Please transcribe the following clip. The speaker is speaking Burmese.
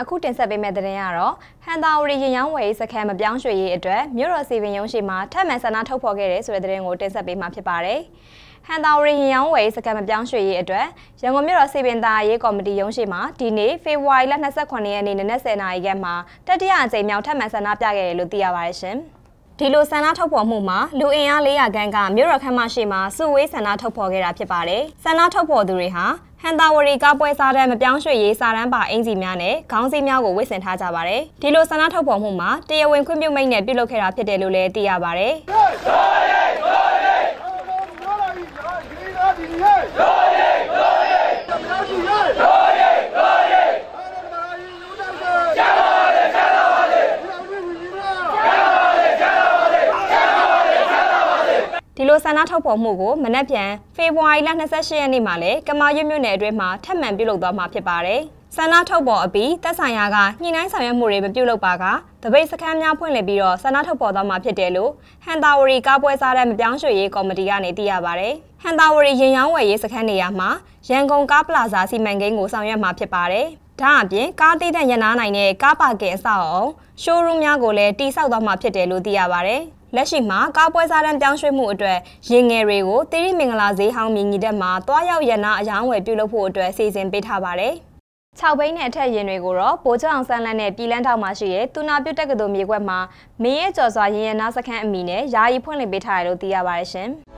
အခုတင်ဆက်ပေးမယ့်သတင်းကတော့ဟန်တာဝရီရင်ရောင်းဝယ်ရေးစခန်းမပြောင်းရွှေ့ရေးအတွက်မြို့တော်စီပင်ရုံးရှိမှာထပ်မံဆန္ဒထုတ်ဖော်ခဲ့တဲ့ဆိုတဲ့သတင်းကိုတင်ဆက်ပေးမှာဖြစ်ပါတယ်။ဟန်တာဝရီရင်ရောင်းဝယ်ရေးစခန်းမပြောင်းရွှေ့ရေးအတွက်ရန်ကုန်မြို့တော်စီပင်သားရေးကော်မတီရုံးရှိမှာဒီနေ့ဖေဖော်ဝါရီလ28ရက်နေ့နနက်10:00နာရီခန့်မှာတတိယအကြိမ်မြောက်ထပ်မံဆန္ဒပြခဲ့တယ်လို့သိရပါတယ်ရှင်။ဒီလိုဆန္ဒထုတ်ဖော်မှုမှာလူအင်အား400ခန်းကမြို့တော်ခမ်းမရှိမှာစုဝေးဆန္ဒထုတ်ဖော်ခဲ့တာဖြစ်ပါတယ်။ဆန္ဒထုတ်ဖော်သူတွေဟာ ဟန်တာဝရီကားပွဲစားတဲ့မပြောင်းရွှေ့ရေးစာတန်းပါအင်ဂျီများနဲ့ခေါင်းစည်းများကိုဝတ်ဆင်ထားကြပါတယ်။ဒီလိုဆန္ဒထုတ်ဖော်မှုမှာတရားဝင်ခွင့်ပြုမိန့်နဲ့ပြုလုပ်ခဲ့တာဖြစ်တယ်လို့လည်းသိရပါတယ်။ ဒီလိုဆန္ဒထုတ်ဖော်မှုကိုမနက်ဖြန်ဖေဖော်ဝါရီလ28ရက်နေ့မှာလည်းကမာရွတ်မြို့နယ်အတွင်းမှာထပ်မံပြုလုပ်သွားမှာဖြစ်ပါတယ်။ဆန္ဒထုတ်ပေါ်အပြီးတက်ဆိုင်ရာကညှိနှိုင်းဆောင်ရွက်မှုတွေမပြုလုပ်ပါကတပိတ်စခန်းများဖွင့်လှစ်ပြီးတော့ဆန္ဒထုတ်ပေါ်သွားမှာဖြစ်တယ်လို့ဟန်တာဝရီကားပွဲစားတဲ့မပြောင်းရွှေ့ရေးကော်မတီကနေသိရပါဗျ။ဟန်တာဝရီရင်ရောင်းဝယ်ရေးစခန်းနေရာမှာရန်ကုန်ကားပလာဇာစီမံကိန်းကိုဆောင်ရွက်မှာဖြစ်ပါတယ်။ဒါအပြင်ကားတိတဲ့ရနာနိုင်တဲ့ကားပါကင်အဆောက်အုံရှိုးရုံးများကိုလည်းတိစောက်သွားမှာဖြစ်တယ်လို့သိရပါဗျ။ လက်ရှိမှာကားပွဲစားတန်းပြောင်းရွှေ့မှုအတွက်ရင်ငယ်တွေကိုတိရိမင်္ဂလာဈေးဟောင်းမြင်ကြီးတက်မှာတွားရောက်ရနာအယောင်းဝယ်ပြုလုပ်ဖို့အတွက်စီစဉ်ပေးထားပါတယ်။6ဘိန်းနဲ့အထက်ရင်တွေကိုတော့ပိုချောင်ဆန်းလန်းနဲ့ပြည်လန်းထောက်မှာရှိတဲ့တူနာပြုတ်တက္ကသိုလ်မြေကွက်မှာမင်းရဲ့ကျော်စွာရင်ရနာစခန်းအမိနဲ့ယာယီဖွင့်လှစ်ပေးထားတယ်လို့သိရပါတယ်ရှင်။